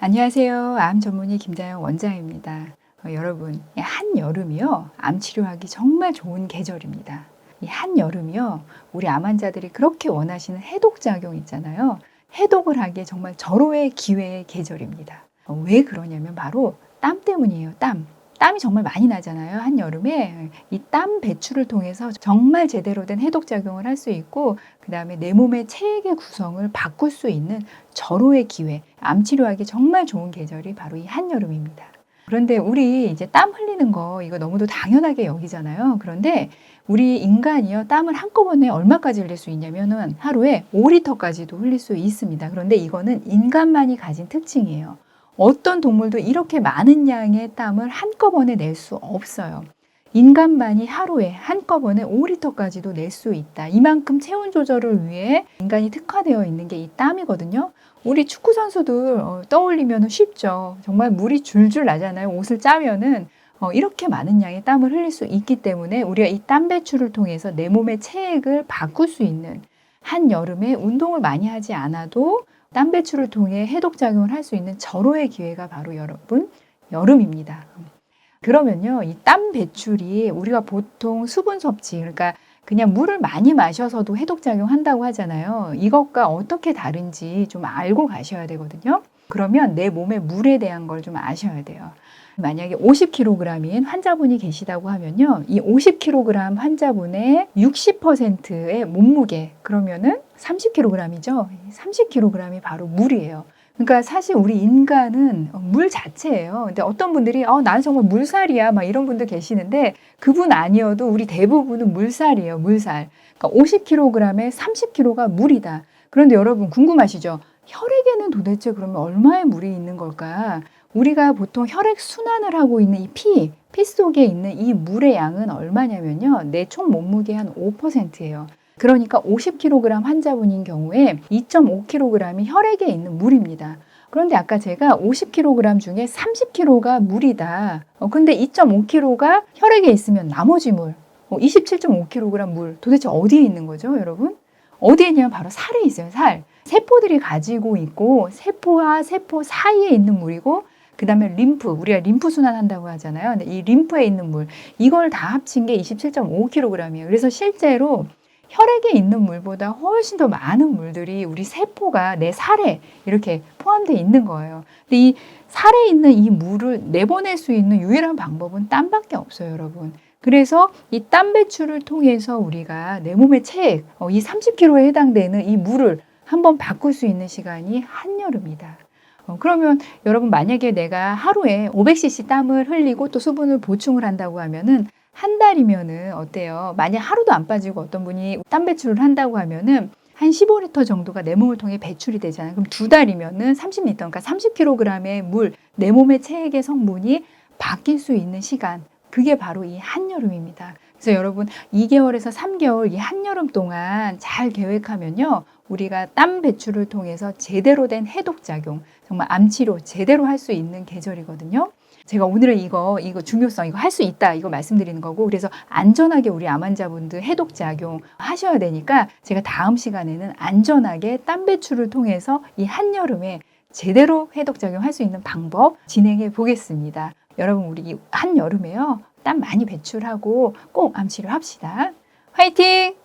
안녕하세요. 암 전문의 김다영 원장입니다. 어, 여러분, 이 한여름이요. 암 치료하기 정말 좋은 계절입니다. 이 한 여름이요. 우리 암 환자들이 그렇게 원하시는 해독 작용 있잖아요. 해독을 하기에 정말 절호의 기회의 계절입니다. 어, 왜 그러냐면 바로 땀 때문이에요. 땀. 땀이 정말 많이 나잖아요. 한여름에. 이 땀 배출을 통해서 정말 제대로 된 해독 작용을 할 수 있고, 그 다음에 내 몸의 체액의 구성을 바꿀 수 있는 절호의 기회, 암 치료하기 정말 좋은 계절이 바로 이 한여름입니다. 그런데 우리 이제 땀 흘리는 거 이거 너무도 당연하게 여기잖아요. 그런데 우리 인간이요 땀을 한꺼번에 얼마까지 흘릴 수 있냐면은 하루에 5리터까지도 흘릴 수 있습니다. 그런데 이거는 인간만이 가진 특징이에요. 어떤 동물도 이렇게 많은 양의 땀을 한꺼번에 낼 수 없어요. 인간만이 하루에 한꺼번에 5리터까지도 낼 수 있다. 이만큼 체온 조절을 위해 인간이 특화되어 있는 게 이 땀이거든요. 우리 축구 선수들 어, 떠올리면 쉽죠. 정말 물이 줄줄 나잖아요. 옷을 짜면은 어, 이렇게 많은 양의 땀을 흘릴 수 있기 때문에 우리가 이 땀 배출을 통해서 내 몸의 체액을 바꿀 수 있는 한 여름에 운동을 많이 하지 않아도 땀 배출을 통해 해독 작용을 할 수 있는 절호의 기회가 바로 여러분 여름입니다. 그러면요, 이 땀 배출이 우리가 보통 수분 섭취, 그러니까 그냥 물을 많이 마셔서도 해독 작용한다고 하잖아요. 이것과 어떻게 다른지 좀 알고 가셔야 되거든요. 그러면 내 몸에 물에 대한 걸 좀 아셔야 돼요. 만약에 50kg인 환자분이 계시다고 하면요. 이 50kg 환자분의 60%의 몸무게, 그러면은 30kg이죠. 30kg이 바로 물이에요. 그러니까 사실 우리 인간은 물 자체예요. 근데 어떤 분들이 어, 나는 정말 물살이야 막 이런 분들 계시는데 그분 아니어도 우리 대부분은 물살이에요. 물살. 그러니까 50kg에 30kg가 물이다. 그런데 여러분 궁금하시죠? 혈액에는 도대체 그러면 얼마의 물이 있는 걸까? 우리가 보통 혈액 순환을 하고 있는 이 피, 피 속에 있는 이 물의 양은 얼마냐면요. 내 총 몸무게 한 5%예요. 그러니까 50kg 환자분인 경우에 2.5kg이 혈액에 있는 물입니다. 그런데 아까 제가 50kg 중에 30kg가 물이다. 어, 근데 2.5kg가 혈액에 있으면 나머지 물, 어, 27.5kg 물 도대체 어디에 있는 거죠, 여러분? 어디에 있냐면 바로 살에 있어요, 살. 세포들이 가지고 있고 세포와 세포 사이에 있는 물이고 그 다음에 림프, 우리가 림프 순환한다고 하잖아요. 근데 이 림프에 있는 물, 이걸 다 합친 게 27.5kg이에요. 그래서 실제로 혈액에 있는 물보다 훨씬 더 많은 물들이 우리 세포가 내 살에 이렇게 포함되어 있는 거예요. 근데 이 살에 있는 이 물을 내보낼 수 있는 유일한 방법은 땀밖에 없어요, 여러분. 그래서 이 땀 배출을 통해서 우리가 내 몸의 체액, 어, 이 30kg에 해당되는 이 물을 한번 바꿀 수 있는 시간이 한여름이다. 어, 그러면 여러분 만약에 내가 하루에 500cc 땀을 흘리고 또 수분을 보충을 한다고 하면은 한 달이면은 어때요? 만약 하루도 안 빠지고 어떤 분이 땀 배출을 한다고 하면은 한 15리터 정도가 내 몸을 통해 배출이 되잖아요. 그럼 두 달이면은 30리터, 그러니까 30kg의 물, 내 몸의 체액의 성분이 바뀔 수 있는 시간. 그게 바로 이 한여름입니다. 그래서 여러분 2개월에서 3개월 이 한여름 동안 잘 계획하면요. 우리가 땀 배출을 통해서 제대로 된 해독 작용, 정말 암 치료 제대로 할 수 있는 계절이거든요. 제가 오늘은 이거 이거 중요성 이거 할 수 있다 이거 말씀드리는 거고 그래서 안전하게 우리 암 환자분들 해독 작용 하셔야 되니까 제가 다음 시간에는 안전하게 땀 배출을 통해서 이 한여름에 제대로 해독 작용 할 수 있는 방법 진행해 보겠습니다. 여러분 우리 한여름에요 땀 많이 배출하고 꼭 암 치료 합시다. 화이팅!